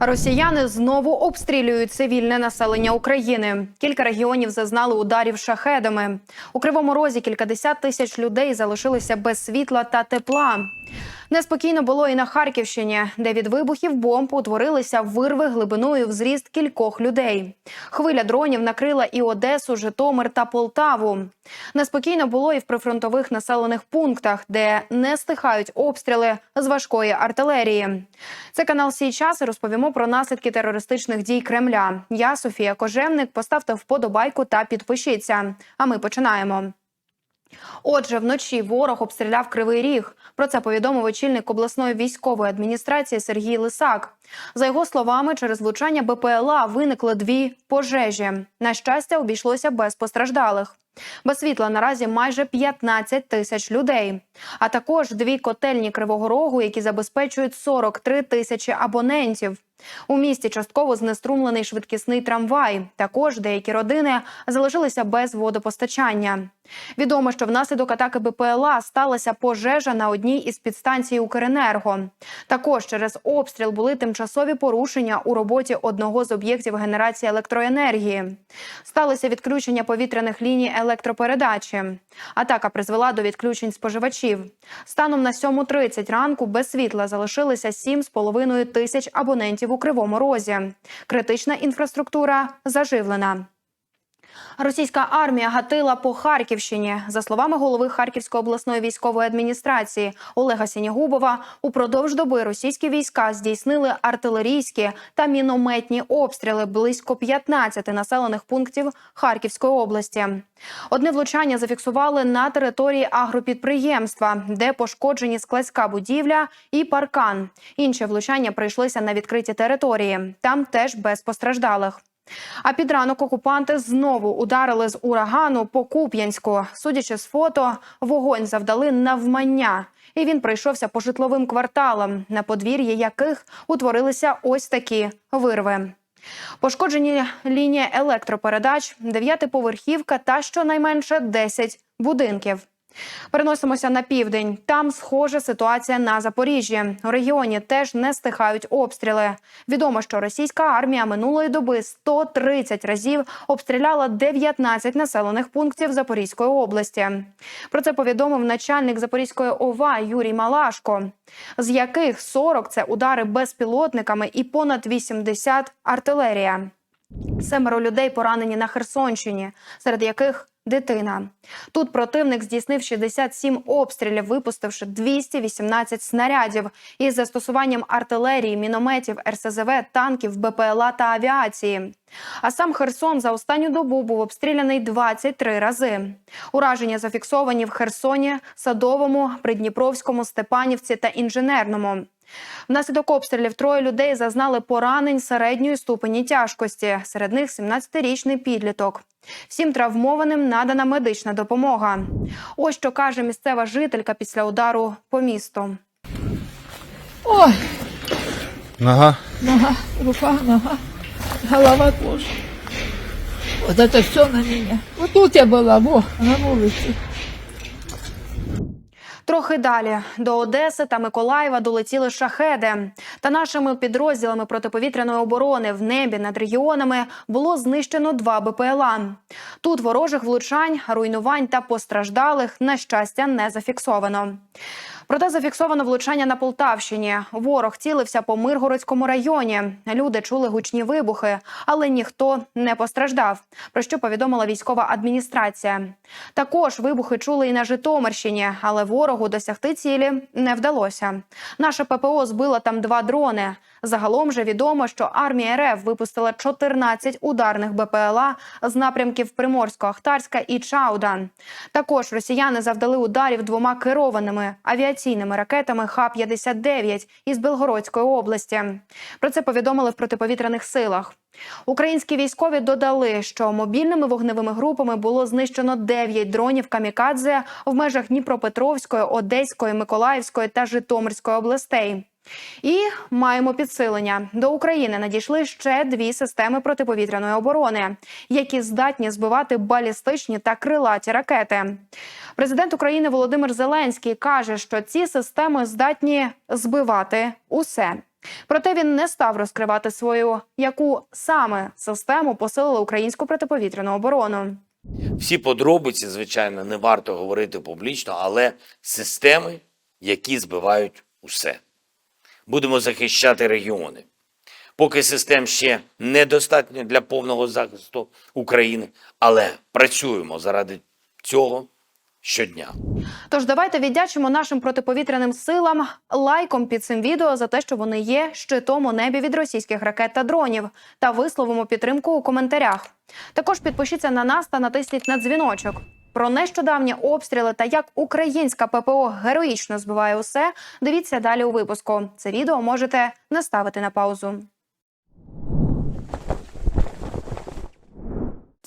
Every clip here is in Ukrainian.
Росіяни знову обстрілюють цивільне населення України. Кілька регіонів зазнали ударів шахедами. У кривому розі кількадесят тисяч людей залишилися без світла та тепла. Неспокійно було і на Харківщині, де від вибухів бомб утворилися вирви глибиною в зріст кількох людей. Хвиля дронів накрила і Одесу, Житомир та Полтаву. Неспокійно було і в прифронтових населених пунктах, де не стихають обстріли з важкої артилерії. Це канал «Сій час» і розповімо про наслідки терористичних дій Кремля. Я Софія Кожевник. Поставте вподобайку та підпишіться. А ми починаємо. Отже, вночі ворог обстріляв Кривий Ріг. Про це повідомив очільник обласної військової адміністрації Сергій Лисак. За його словами, через влучання БПЛА виникли дві пожежі. На щастя, обійшлося без постраждалих. Без світла наразі майже 15 тисяч людей, а також дві котельні Кривого Рогу, які забезпечують 43 тисячі абонентів. У місті частково знеструмлений швидкісний трамвай. Також деякі родини залишилися без водопостачання. Відомо, що внаслідок атаки БПЛА сталася пожежа на одній із підстанцій Укренерго. Також через обстріл були тимчасові порушення у роботі одного з об'єктів генерації електроенергії. Сталося відключення повітряних ліній електропередачі. Атака призвела до відключень споживачів. Станом на 7.30 ранку без світла залишилися 7,5 тисяч абонентів у Кривому Розі. Критична інфраструктура заживлена. Російська армія гатила по Харківщині. За словами голови Харківської обласної військової адміністрації Олега Сінігубова, упродовж доби російські війська здійснили артилерійські та мінометні обстріли близько 15 населених пунктів Харківської області. Одне влучання зафіксували на території агропідприємства, де пошкоджені складська будівля і паркан. Інші влучання прийшлися на відкриті території. Там теж без постраждалих. А під ранок окупанти знову ударили з урагану по Куп'янську. Судячи з фото, вогонь завдали навмання, і він пройшовся по житловим кварталам, на подвір'ї яких утворилися ось такі вирви. Пошкоджені лінії електропередач, дев'ятиповерхівка та щонайменше 10 будинків. Переносимося на південь. Там схожа ситуація на Запоріжжі. У регіоні теж не стихають обстріли. Відомо, що російська армія минулої доби 130 разів обстріляла 19 населених пунктів Запорізької області. Про це повідомив начальник Запорізької ОВА Юрій Малашко, з яких 40 – це удари безпілотниками і понад 80 – артилерія. Семеро людей поранені на Херсонщині, серед яких дитина. Тут противник здійснив 67 обстрілів, випустивши 218 снарядів із застосуванням артилерії, мінометів, РСЗВ, танків, БПЛА та авіації. А сам Херсон за останню добу був обстріляний 23 рази. Ураження зафіксовані в Херсоні, Садовому, Придніпровському, Степанівці та Інженерному. Внаслідок обстрілів троє людей зазнали поранень середньої ступені тяжкості. Серед них 17-річний підліток. Всім травмованим надана медична допомога. Ось що каже місцева жителька після удару по місту. Ой, Нога. нога, рука, нога, голова тоже. Вот это все на меня. Вот тут я была, во, на вулиці. Трохи далі до Одеси та Миколаєва долетіли шахеди. Та нашими підрозділами протиповітряної оборони в небі над регіонами було знищено два БПЛА. Тут ворожих влучань, руйнувань та постраждалих на щастя не зафіксовано. Проте зафіксовано влучання на Полтавщині. Ворог цілився по Миргородському районі. Люди чули гучні вибухи, але ніхто не постраждав. Про що повідомила військова адміністрація. Також вибухи чули і на Житомирщині, але ворогу досягти цілі не вдалося. Наше ППО збила там два дрони. Загалом же відомо, що армія РФ випустила 14 ударних БПЛА з напрямків Приморсько-Ахтарська і Чаудан. Також росіяни завдали ударів двома керованими авіаційними ракетами Х-59 із Белгородської області. Про це повідомили в протиповітряних силах. Українські військові додали, що мобільними вогневими групами було знищено 9 дронів камікадзе в межах Дніпропетровської, Одеської, Миколаївської та Житомирської областей. І маємо підсилення до України. Надійшли ще дві системи протиповітряної оборони, які здатні збивати балістичні та крилаті ракети. Президент України Володимир Зеленський каже, що ці системи здатні збивати усе. Проте він не став розкривати свою, яку саме систему посилила українську протиповітряну оборону. Всі подробиці, звичайно, не варто говорити публічно, але системи, які збивають усе. Будемо захищати регіони. Поки систем ще недостатньо для повного захисту України, але працюємо заради цього щодня. Тож давайте віддячимо нашим протиповітряним силам лайком під цим відео за те, що вони є щитом у небі від російських ракет та дронів, та висловимо підтримку у коментарях. Також підпишіться на нас та натисніть на дзвіночок. Про нещодавні обстріли та як українська ППО героїчно збиває усе. Дивіться далі у випуску. Це відео можете наставити на паузу.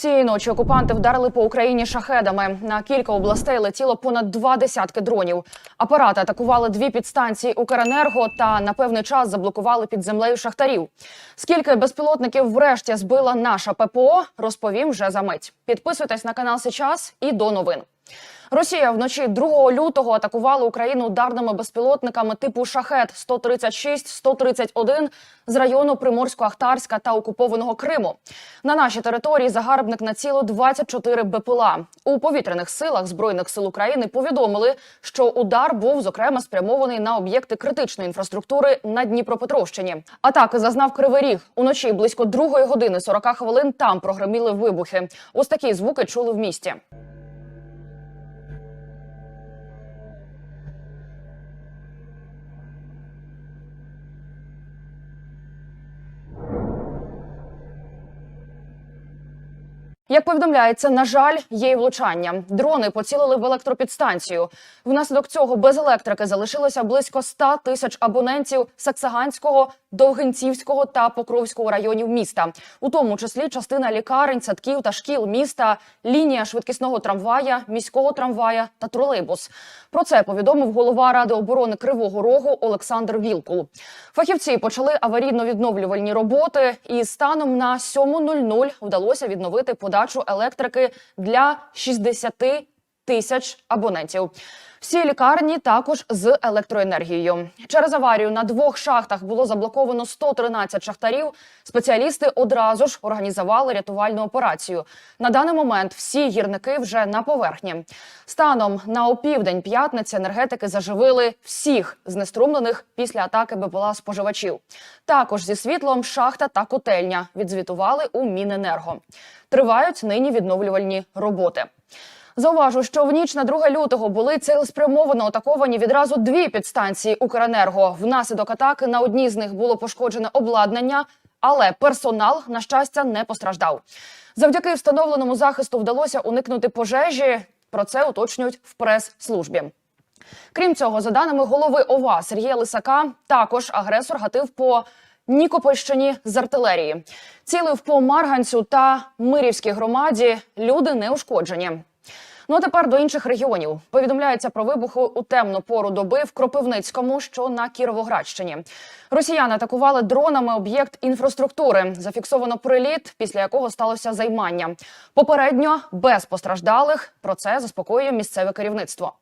Цієї ночі окупанти вдарили по Україні шахедами. На кілька областей летіло понад два десятки дронів. Апарати атакували дві підстанції Укренерго та на певний час заблокували під землею шахтарів. Скільки безпілотників врешті збила наша ППО, розповім вже за мить. Підписуйтесь на канал Сейчас і до новин. Росія вночі 2 лютого атакувала Україну ударними безпілотниками типу шахет 136 131 з району Приморсько-Ахтарська та окупованого Криму. На нашій території загарбник націло 24 БПЛА. У повітряних силах збройних сил України повідомили, що удар був зокрема спрямований на об'єкти критичної інфраструктури на Дніпропетровщині. Атаки зазнав Кривий Ріг. Уночі близько 2 години 40 хвилин там прогреміли вибухи. Ось такі звуки чули в місті. Як повідомляється, на жаль, є й влучання. Дрони поцілили в електропідстанцію. Внаслідок цього без електрики залишилося близько 100 тисяч абонентів Саксаганського, Довгинцівського та Покровського районів міста, у тому числі частина лікарень, садків та шкіл міста, лінія швидкісного трамвая, міського трамвая та тролейбус. Про це повідомив голова ради оборони Кривого Рогу Олександр Вілкул. Фахівці почали аварійно-відновлювальні роботи, і станом на 7.00 вдалося відновити подачу електрики для 60 тисяч абонентів. Всі лікарні також з електроенергією. Через аварію на двох шахтах було заблоковано 113 шахтарів. Спеціалісти одразу ж організували рятувальну операцію. На даний момент всі гірники вже на поверхні. Станом на опівдень п'ятниці енергетики заживили всіх знеструмлених після атаки БПЛА споживачів. Також зі світлом шахта та котельня відзвітували у Міненерго. Тривають нині відновлювальні роботи. Зауважу, що в ніч на 2 лютого були цілеспрямовано атаковані відразу дві підстанції Укренерго. Внаслідок атаки на одній з них було пошкоджене обладнання, але персонал, на щастя, не постраждав. Завдяки встановленому захисту вдалося уникнути пожежі. Про це уточнюють в прес-службі. Крім цього, за даними голови ОВА Сергія Лисака, також агресор гатив по Нікопольщині з артилерії. Цілив по Марганцю та Мирівській громаді. Люди не ушкоджені. Ну а тепер до інших регіонів. Повідомляється про вибухи у темну пору доби в Кропивницькому, що на Кіровоградщині. Росіяни атакували дронами об'єкт інфраструктури. Зафіксовано приліт, після якого сталося займання. Попередньо без постраждалих. Про це заспокоює місцеве керівництво.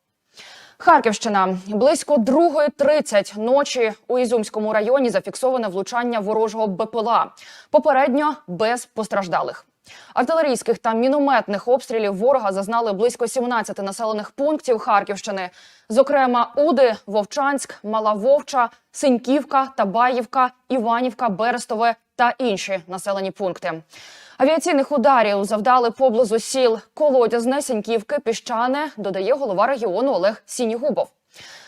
Харківщина близько 2.30 ночі у Ізюмському районі зафіксоване влучання ворожого БПЛА. Попередньо без постраждалих. Артилерійських та мінометних обстрілів ворога зазнали близько 17 населених пунктів Харківщини, зокрема Уди, Вовчанськ, Мала Вовча, Синьківка, Табаївка, Іванівка, Берестове та інші населені пункти. Авіаційних ударів завдали поблизу сіл Колодязне, Сіньківки, Піщане, додає голова регіону Олег Сінігубов.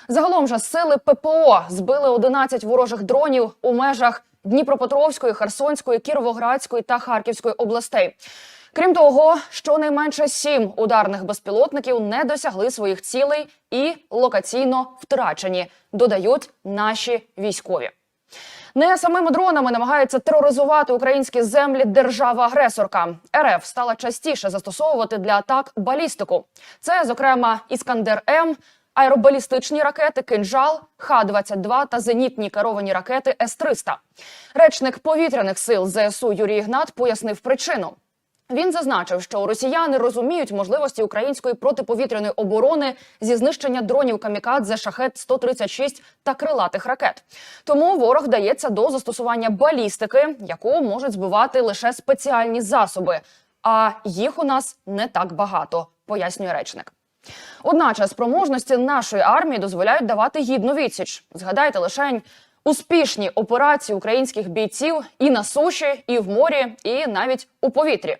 Загалом же сили ППО збили 11 ворожих дронів у межах Дніпропетровської, Херсонської, Кіровоградської та Харківської областей. Крім того, щонайменше сім ударних безпілотників не досягли своїх цілей і локаційно втрачені, додають наші військові. Не самими дронами намагається тероризувати українські землі держава-агресорка. РФ стала частіше застосовувати для атак балістику. Це, зокрема, Іскандер М, аеробалістичні ракети, кинжал, Х-22 та зенітні керовані ракети С-300. Речник повітряних сил ЗСУ Юрій Ігнат пояснив причину. Він зазначив, що росіяни розуміють можливості української протиповітряної оборони зі знищення дронів камікадзе шахет 136 та крилатих ракет. Тому ворог вдається до застосування балістики, яку можуть збивати лише спеціальні засоби. А їх у нас не так багато, пояснює речник. Одначе спроможності нашої армії дозволяють давати гідну відсіч. Згадайте лишень успішні операції українських бійців і на суші, і в морі, і навіть у повітрі.